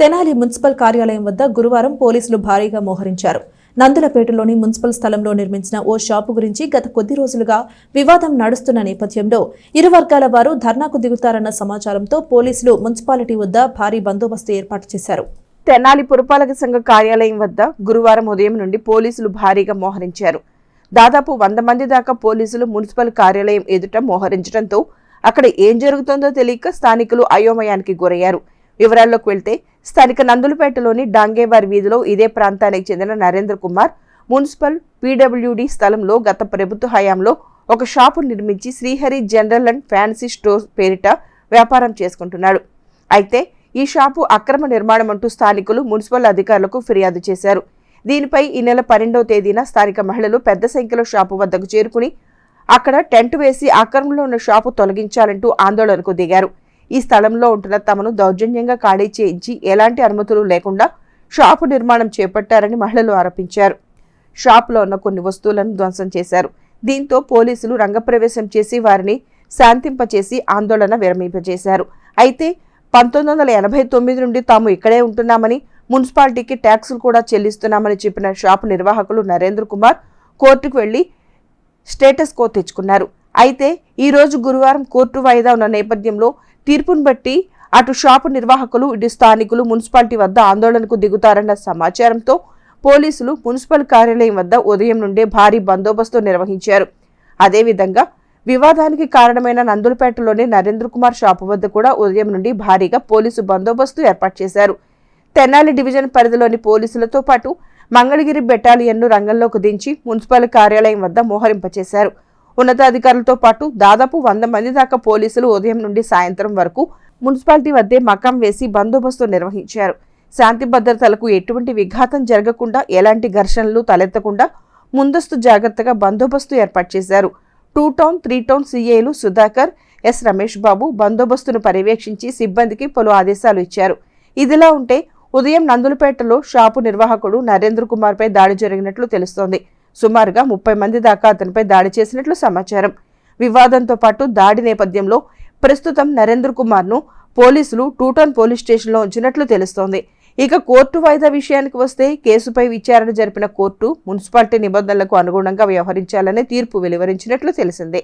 Tenali municipal కార్యాలయం వద్ద గురువారం పోలీసులు భారీగా మోహరించారు. నందులపేటలోని మున్సిపల్ స్థలంలో నిర్మించిన ఓ షాపు గురించి గత కొద్ది రోజులుగా వివాదం నడుస్తున్న నేపథ్యంలో ఇరు వర్గాల వారు ధర్నాకు దిగుతారన్న సమాచారంతో పోలీసులు మున్సిపాలిటీ వద్ద భారీ బందోబస్తు ఏర్పాటు చేశారు. తెనాలి పురపాలక సంఘ కార్యాలయం వద్ద గురువారం ఉదయం నుండి పోలీసులు భారీగా మోహరించారు. దాదాపు వంద మంది దాకా పోలీసులు మున్సిపల్ కార్యాలయం ఎదుట మోహరించడంతో అక్కడ ఏం జరుగుతుందో తెలియక స్థానికులు అయోమయానికి గురయ్యారు. వివరాల్లోకి వెళ్తే స్థానిక నందులపేటలోని డాంగేవారి వీధిలో ఇదే ప్రాంతానికి చెందిన నరేంద్ర కుమార్ మున్సిపల్ పీడబ్ల్యూడి స్థలంలో గత ప్రభుత్వ హయాంలో ఒక షాపు నిర్మించి Srihari general and fancy store పేరిట వ్యాపారం చేసుకుంటున్నాడు. అయితే ఈ షాపు అక్రమ నిర్మాణం అంటూ స్థానికులు మున్సిపల్ అధికారులకు ఫిర్యాదు చేశారు. దీనిపై ఈ నెల పన్నెండవ తేదీన స్థానిక మహిళలు పెద్ద సంఖ్యలో షాపు వద్దకు చేరుకుని అక్కడ టెంట్ వేసి అక్రమంలో ఉన్న షాపు తొలగించాలంటూ ఆందోళనకు దిగారు. ఈ స్థలంలో ఉంటున్న తమను దౌర్జన్యంగా ఖాళీ చేయించి ఎలాంటి అనుమతులు లేకుండా షాపు నిర్మాణం చేపట్టారని మహిళలు ఆరోపించారు. షాపులో ఉన్న కొన్ని వస్తువులను ధ్వంసం చేశారు. దీంతో పోలీసులు రంగప్రవేశం చేసి వారిని శాంతింపచేసి ఆందోళన విరమింపజేశారు. అయితే పంతొమ్మిది వందల ఎనభై తొమ్మిది నుండి తాము ఇక్కడే ఉంటున్నామని మున్సిపాలిటీకి ట్యాక్సులు కూడా చెల్లిస్తున్నామని చెప్పిన షాపు నిర్వాహకులు నరేంద్ర కుమార్ కోర్టుకు వెళ్ళి స్టేటస్ కో తెచ్చుకున్నారు. అయితే ఈరోజు గురువారం కోర్టు వాయిదా ఉన్న నేపథ్యంలో తీర్పును బట్టి అటు షాపు నిర్వాహకులు ఇటు స్థానికులు మున్సిపాలిటీ వద్ద ఆందోళనకు దిగుతారన్న సమాచారంతో పోలీసులు మున్సిపల్ కార్యాలయం వద్ద ఉదయం నుండే భారీ బందోబస్తు నిర్వహించారు. అదేవిధంగా వివాదానికి కారణమైన నందులపేటలోని నరేంద్ర కుమార్ షాపు వద్ద కూడా ఉదయం నుండి భారీగా పోలీసు బందోబస్తు ఏర్పాటు చేశారు. తెనాలి డివిజన్ పరిధిలోని పోలీసులతో పాటు మంగళగిరి బెటాలియన్ను రంగంలోకి దించి మున్సిపల్ కార్యాలయం వద్ద మోహరింపచేశారు. ఉన్నతాధికారులతో పాటు దాదాపు వంద మంది దాకా పోలీసులు ఉదయం నుండి సాయంత్రం వరకు మున్సిపాలిటీ వద్దే మకాం వేసి బందోబస్తు నిర్వహించారు. శాంతి భద్రతలకు ఎటువంటి విఘాతం జరగకుండా ఎలాంటి ఘర్షణలు తలెత్తకుండా ముందస్తు జాగ్రత్తగా బందోబస్తు ఏర్పాటు చేశారు. టూ టౌన్ త్రీ టౌన్ సీఏలు సుధాకర్ ఎస్ రమేష్ బాబు బందోబస్తును పర్యవేక్షించి సిబ్బందికి పలు ఆదేశాలు ఇచ్చారు. ఇదిలా ఉంటే ఉదయం నందులపేటలో షాపు నిర్వాహకుడు నరేంద్ర కుమార్పై దాడి జరిగినట్లు తెలుస్తోంది. సుమారుగా ముప్పై మంది దాకా అతనిపై దాడి చేసినట్లు సమాచారం. వివాదంతో పాటు దాడి నేపథ్యంలో ప్రస్తుతం నరేంద్ర కుమార్ను పోలీసులు టూటౌన్ పోలీస్ స్టేషన్లో ఉంచినట్లు తెలుస్తోంది. ఇక కోర్టు వాయిదా విషయానికి వస్తే కేసుపై విచారణ జరిపిన కోర్టు మున్సిపాలిటీ నిబంధనలకు అనుగుణంగా వ్యవహరించాలనే తీర్పు వెలువరించినట్లు తెలిసిందే.